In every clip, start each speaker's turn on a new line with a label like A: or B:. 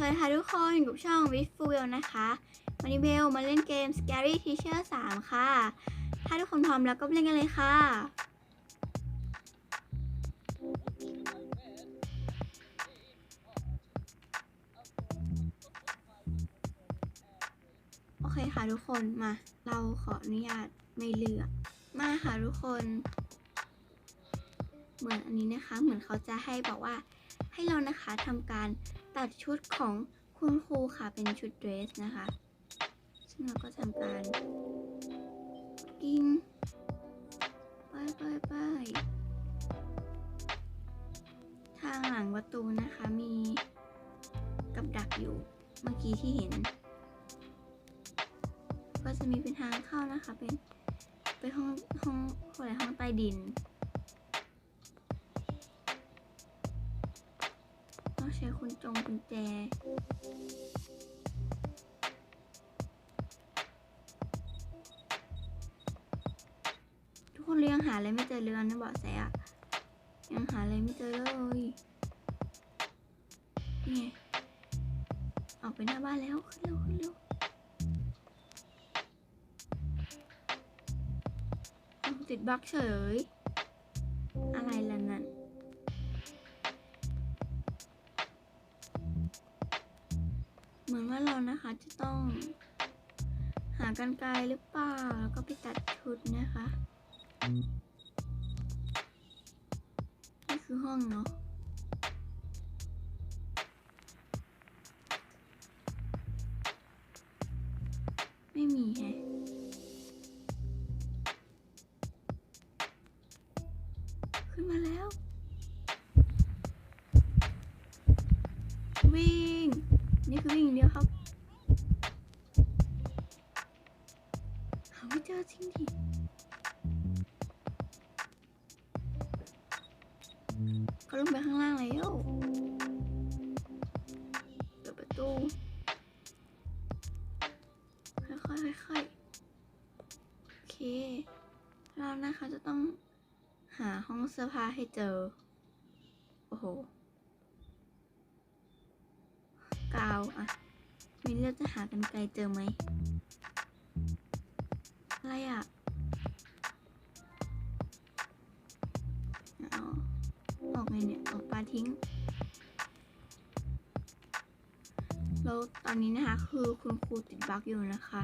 A: สวัสดีค่ะทุกคนอยู่กับช่อง With f u l นะคะ วันนี้เบลมาเล่นเกม Scary Teacher 3 ค่ะ ถ้าทุกคนพร้อมแล้วก็เล่นกันเลยค่ะ โอเคค่ะทุกคนมา เราขออนุญาตไม่เลือก มาค่ะทุกคน เหมือนอันนี้นะคะ เหมือนเขาจะให้บอกว่าให้เรานะคะทำการ ตัดชุดของคุณครูค่ะเป็นชุดเดรสนะคะ ซึ่งเราก็ทำการกิ้งไปไปไปทางหลังประตูนะคะมีกับดักอยู่เมื่อกี้ที่เห็น ก็จะมีเป็นทางเข้านะคะเป็นไปห้องห้องอะไรห้องใต้ดิน คุณจงกุญแจ ทุกคนเรียงหาอะไรไม่เจอเรือนนะบาะแสอะยังหาอะไรไม่เจอเลยนี่ออกไปหน้าบ้านแล้วขึ้นเร็วขึ้นเร็วอ้าวติดบั๊กเฉย อะไรล่ะ เหมือนว่าเรานะคะจะต้อง หากันไกลหรือเปล่า แล้วก็ไปตัดชุดนะคะ นี่คือห้องเนาะ เจอจริงดิเขาลงไปข้างล่างแล้วเปิดประตูค่อยๆค่อยๆโอเค เรานะคะจะต้องหาห้องเสื้อผ้าให้เจอ โอ้โห กาวอะมินเลือกจะหากันไกลเจอไหม อะไรอะออกไงเนี่ย ออกปลาทิ้ง แล้วตอนนี้นะคะ คือคุณครูติดบั๊กอยู่นะคะ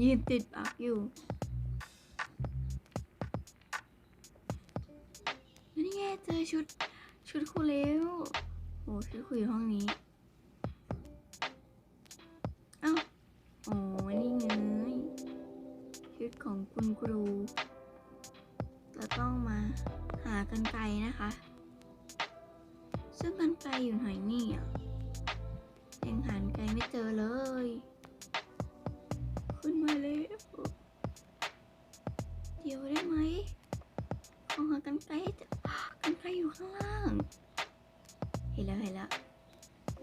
A: ยืนติดบั๊กอยู่แล้วนี่ไงเจอชุดชุดครูแล้วโอ้ชุดครูอยู่ห้องนี้ คุณครู เราต้องมาหากันไกลนะคะ ซึ่งกันไกลอยู่ไหนนี่อะยังหากันไกลไม่เจอเลย ขึ้นมาแล้วเดี๋ยวได้ไหมขอหากันไกลจอกันไกลอยู่ข้างล่าง เห็นแล้วเห็นแล้ว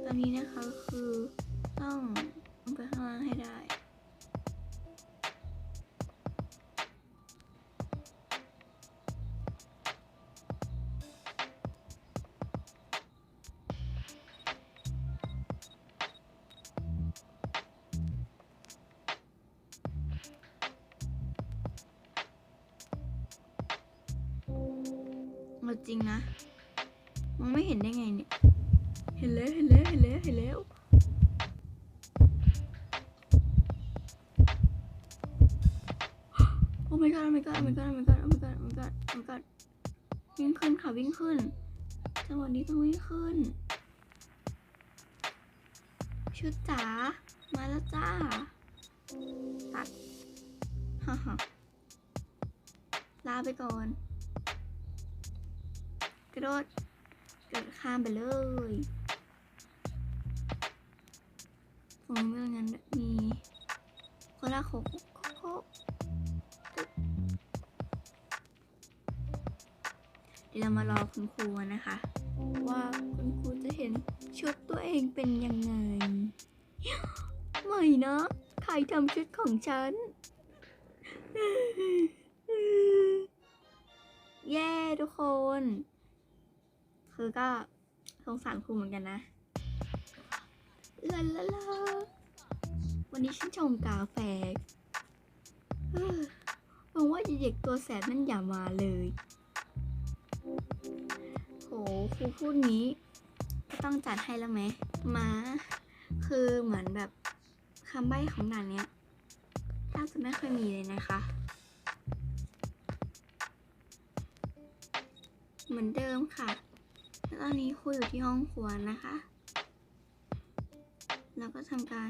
A: ตอนนี้นะคะคือต้องลงไปข้างล่างให้ได้ เอาจริงนะมึงไม่เห็นได้ไงเนี่ย เห็นแล้วเห็นแล้วเห็นแล้วเห็นแล้วโอ้ my god โอ้ my god โอ้ my god โอ้ my god โอ้ my god โอ้ my god โอ้ my god วิ่งขึ้นค่ะวิ่งขึ้นจังหวะนี้ต้องวิ่งขึ้น ชุดจ๋ามาแล้วจ้าตัดฮ่าฮ่าลาไปก่อน กระโดดกระโดดข้ามไปเลยตรงนี้ไม่งั้นมีโคลาโคกโคกเดี๋ยวเรามารอคุณครูนะคะ ว่าคุณครูจะเห็นชุดตัวเองเป็นยังไงไม่นะ ใครทำชุดของฉันเย้ทุกคน คือก็สงสารครูเหมือนกันนะลาลาลาวันนี้ฉันชงกาแฟหวังว่าเด็กตัวแสบนั่นอย่ามาเลย โหครูพูดงี้ก็ต้องจัดให้แล้วไหมมาคือเหมือนแบบคำใบ้ของด่านเนี้ยแทบจะไม่เคยมีเลยนะคะ เหมือนเดิมค่ะ ตอนนี้ครูอยู่ที่ห้องครัวนะคะแล้วก็ทำการ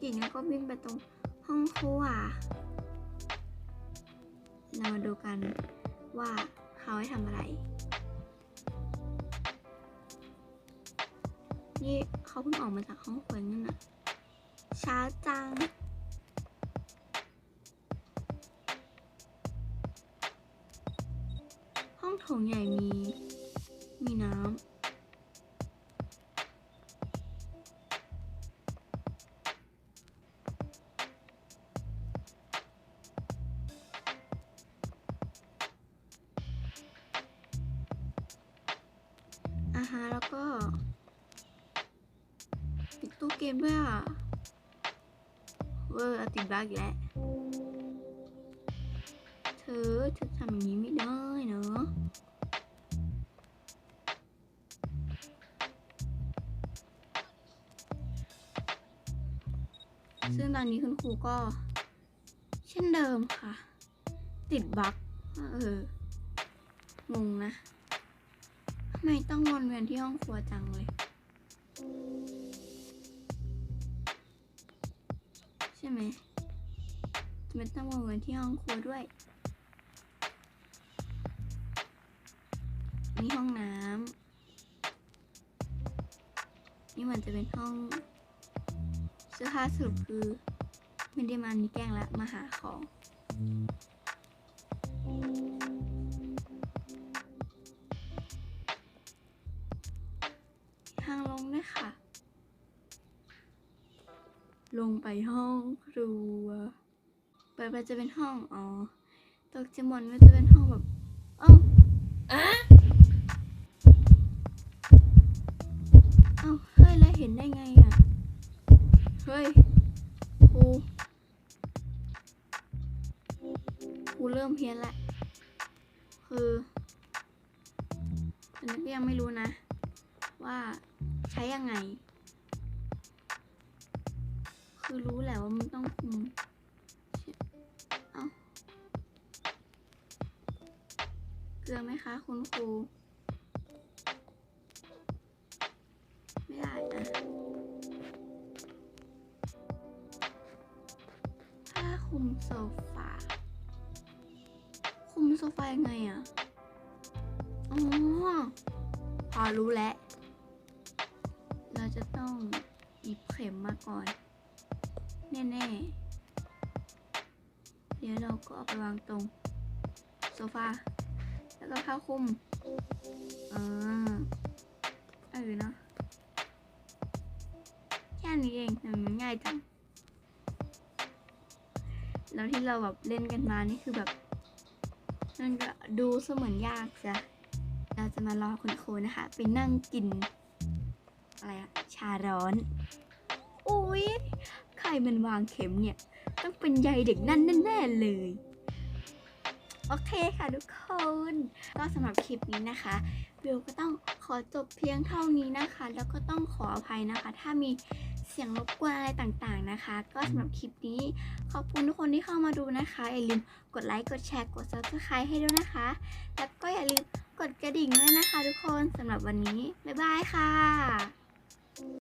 A: กิ่งแล้วก็วิ่งไปตรงห้องครัว เรามาดูกันว่าเขาให้ทำอะไร นี่เขาเพิ่งออกมาจากห้องครัวนี่นะช้าจัง โถงใหญ่มี มีน้ำอาหารแล้วก็ติดตู้เกมด้วยอะเวอร์ติดบั๊กอีกแล้วเธอเธอทำอย่างนี้ไม่ได้ นี้คุณครูก็ เช่นเดิมค่ะ ติดบั๊กเอองงนะทำไมต้องวนเวียนที่ห้องครัวจังเลย ใช่ไหมทำไมต้องวนเวียนที่ห้องครัวด้วยนี่ห้องน้ำนี่เหมือนจะเป็นห้องเสื้อผ้าสรุปคือ ไม่ได้มานี่แกล้งละมาหาของทางลงด้วยค่ะ ลงไปห้องครัวเปิดไปจะเป็นห้อง อ๋อตกจะหมดมันจะเป็นห้องแบบเอ้าเอ้าเฮ้ย แล้วเห็นได้ไงอะ เฮ้ย มเพี้ยนละ คืออันนี้ก็ยังไม่รู้นะ ว่าใช้ยังไง คือรู้แหละว่ามันต้องคุมเอาเกลือไหมคะคุณครู ไม่ได้อะผ้าคลุมโซฟา โซฟายังไงอะอ๋อพอรู้แล้ว เราจะต้องหยิบเข็มมาก่อน แน่ๆ เดี๋ยวเราก็เอาไปวางตรง โซฟา แล้วก็ผ้าคลุมอ่าเออเนาะแค่นี้เองแต่มันง่ายจังแล้วที่เราแบบเล่นกันมานี่คือแบบ มันก็ดูเสมือนยากจ้ะเราจะมารอคุณครูนะคะ ไปนั่งกิน อะไรอะชาร้อนอุ้ยใครมันวางเข็มเนี่ย ต้องเป็นใยเด็กนั่นแน่ๆเลย โอเคค่ะทุกคน ก็สำหรับคลิปนี้นะคะ วิวก็ต้องขอจบเพียงเท่านี้นะคะ แล้วก็ต้องขออภัยนะคะ ถ้ามีเสียงรบกวนอะไรต่างๆนะคะ ก็สำหรับคลิปนี้ ขอบคุณทุกคนที่เข้ามาดูนะคะอย่าลืมกดไลค์กดแชร์กด subscribe ให้ด้วยนะคะ แล้วก็อย่าลืมกดกระดิ่งด้วยนะคะ ทุกคนสำหรับวันนี้บ๊ายบายค่ะ